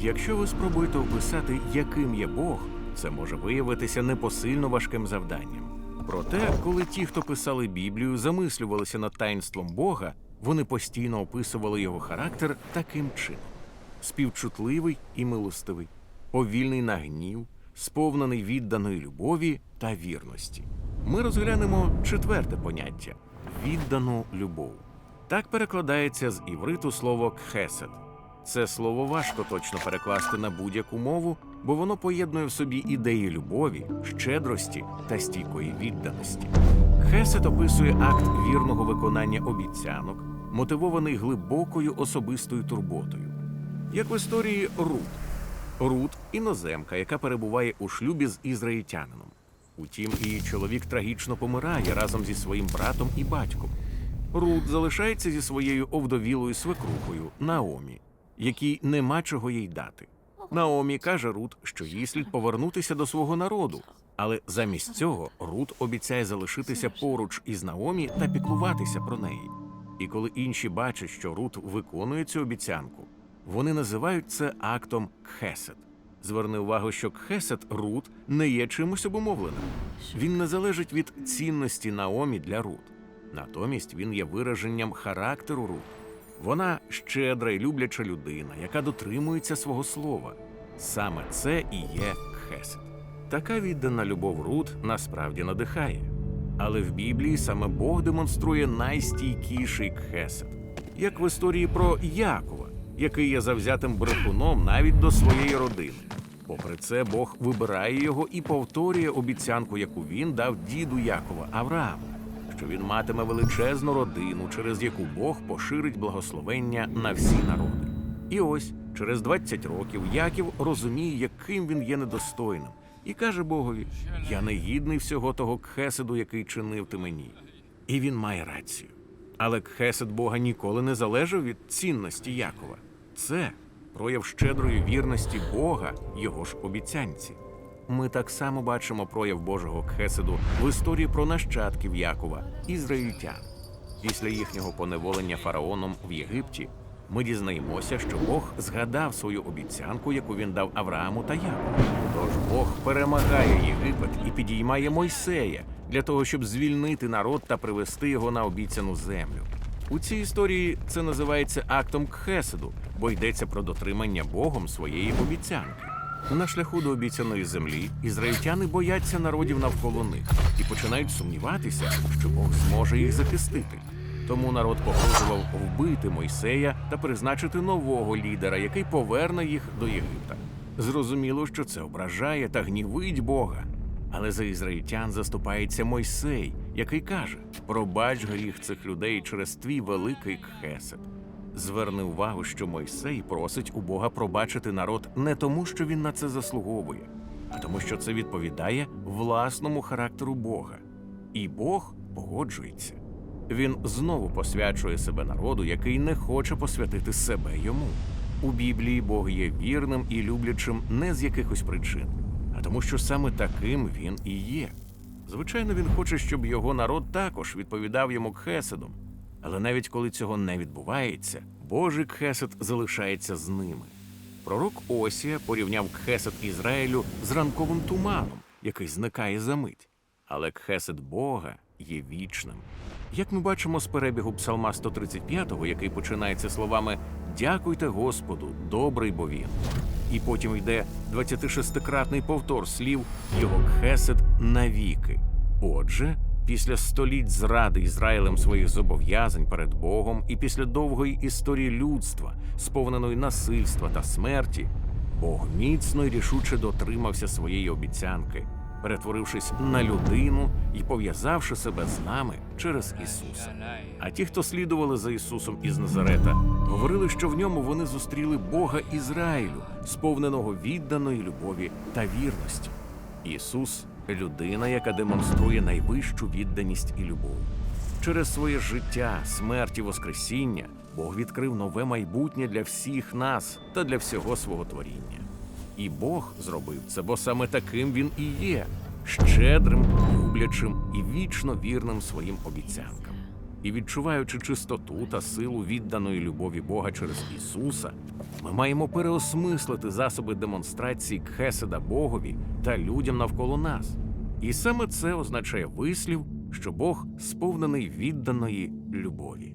Якщо ви спробуєте описати, яким є Бог, це може виявитися непосильно важким завданням. Проте, коли ті, хто писали Біблію, замислювалися над таїнством Бога, вони постійно описували його характер таким чином: співчутливий і милостивий, повільний на гнів, сповнений відданої любові та вірності. Ми розглянемо четверте поняття віддану любов. Так перекладається з івриту слово кхесед. Це слово важко точно перекласти на будь-яку мову, бо воно поєднує в собі ідеї любові, щедрості та стійкої відданості. Хесед описує акт вірного виконання обіцянок, мотивований глибокою особистою турботою. Як в історії Рут. Рут іноземка, яка перебуває у шлюбі з ізраїльтянином. Утім, її чоловік трагічно помирає разом зі своїм братом і батьком. Рут залишається зі своєю овдовілою свекрухою Наомі, якій нема чого їй дати. Наомі каже Рут, що їй слід повернутися до свого народу, але замість цього Рут обіцяє залишитися поруч із Наомі та піклуватися про неї. І коли інші бачать, що Рут виконує цю обіцянку, вони називають це актом кхесет. Зверни увагу, що кхесет Рут не є чимось обумовленим. Він не залежить від цінності Наомі для Рут. Натомість він є вираженням характеру Рут. Вона щедра і любляча людина, яка дотримується свого слова. Саме це і є кхесет. Така віддана любов Рут насправді надихає. Але в Біблії саме Бог демонструє найстійкіший кхесет, як в історії про Якова, який є завзятим брехуном навіть до своєї родини. Попри це, Бог вибирає його і повторює обіцянку, яку він дав діду Якова Аврааму, що він матиме величезну родину, через яку Бог поширить благословення на всі народи. І ось через 20 років Яків розуміє, яким він є недостойним, і каже Богові: Я не гідний всього того кхеседу, який чинив ти мені. І він має рацію. Але кхесед Бога ніколи не залежав від цінності Якова. Це прояв щедрої вірності Бога, його ж обіцянці. Ми так само бачимо прояв Божого кхеседу в історії про нащадків Якова, ізраїльтян. Після їхнього поневолення фараоном в Єгипті ми дізнаємося, що Бог згадав свою обіцянку, яку він дав Аврааму та Якову. Тож Бог перемагає Єгипет і підіймає Мойсея для того, щоб звільнити народ та привести його на обіцяну землю. У цій історії це називається актом кхеседу, бо йдеться про дотримання Богом своєї обіцянки. На шляху до обіцяної землі ізраїльтяни бояться народів навколо них і починають сумніватися, що Бог зможе їх захистити. Тому народ погрожував вбити Мойсея та призначити нового лідера, який поверне їх до Єгипта. Зрозуміло, що це ображає та гнівить Бога. Але за ізраїльтян заступається Мойсей, який каже: пробач гріх цих людей через твій великий кхесед. Зверни увагу, що Мойсей просить у Бога пробачити народ не тому, що він на це заслуговує, а тому, що це відповідає власному характеру Бога. І Бог погоджується. Він знову посвячує себе народу, який не хоче посвятити себе йому. У Біблії Бог є вірним і люблячим не з якихось причин, а тому, що саме таким він і є. Звичайно, він хоче, щоб його народ також відповідав йому кхеседом. Але навіть коли цього не відбувається, Божий кхесед залишається з ними. Пророк Осія порівняв кхесед Ізраїлю з ранковим туманом, який зникає за мить. Але кхесед Бога є вічним. Як ми бачимо з перебігу Псалма 135, який починається словами Дякуйте Господу, добрий бо він. І потім йде 26-кратний повтор слів Його кхесед навіки. Отже, після століть зради Ізраїлем своїх зобов'язань перед Богом і після довгої історії людства, сповненої насильства та смерті, Бог міцно і рішуче дотримався своєї обіцянки, перетворившись на людину і пов'язавши себе з нами через Ісуса. А ті, хто слідували за Ісусом із Назарета, говорили, що в ньому вони зустріли Бога Ізраїлю, сповненого відданої любові та вірності. Ісус людина, яка демонструє найвищу відданість і любов. Через своє життя, смерть і воскресіння Бог відкрив нове майбутнє для всіх нас та для всього свого творіння. І Бог зробив це, бо саме таким він і є щедрим, люблячим і вічно вірним своїм обіцянкам. І відчуваючи чистоту та силу відданої любові Бога через Ісуса, ми маємо переосмислити засоби демонстрації кхеседа Богові та людям навколо нас. І саме це означає вислів, що Бог сповнений відданої любові.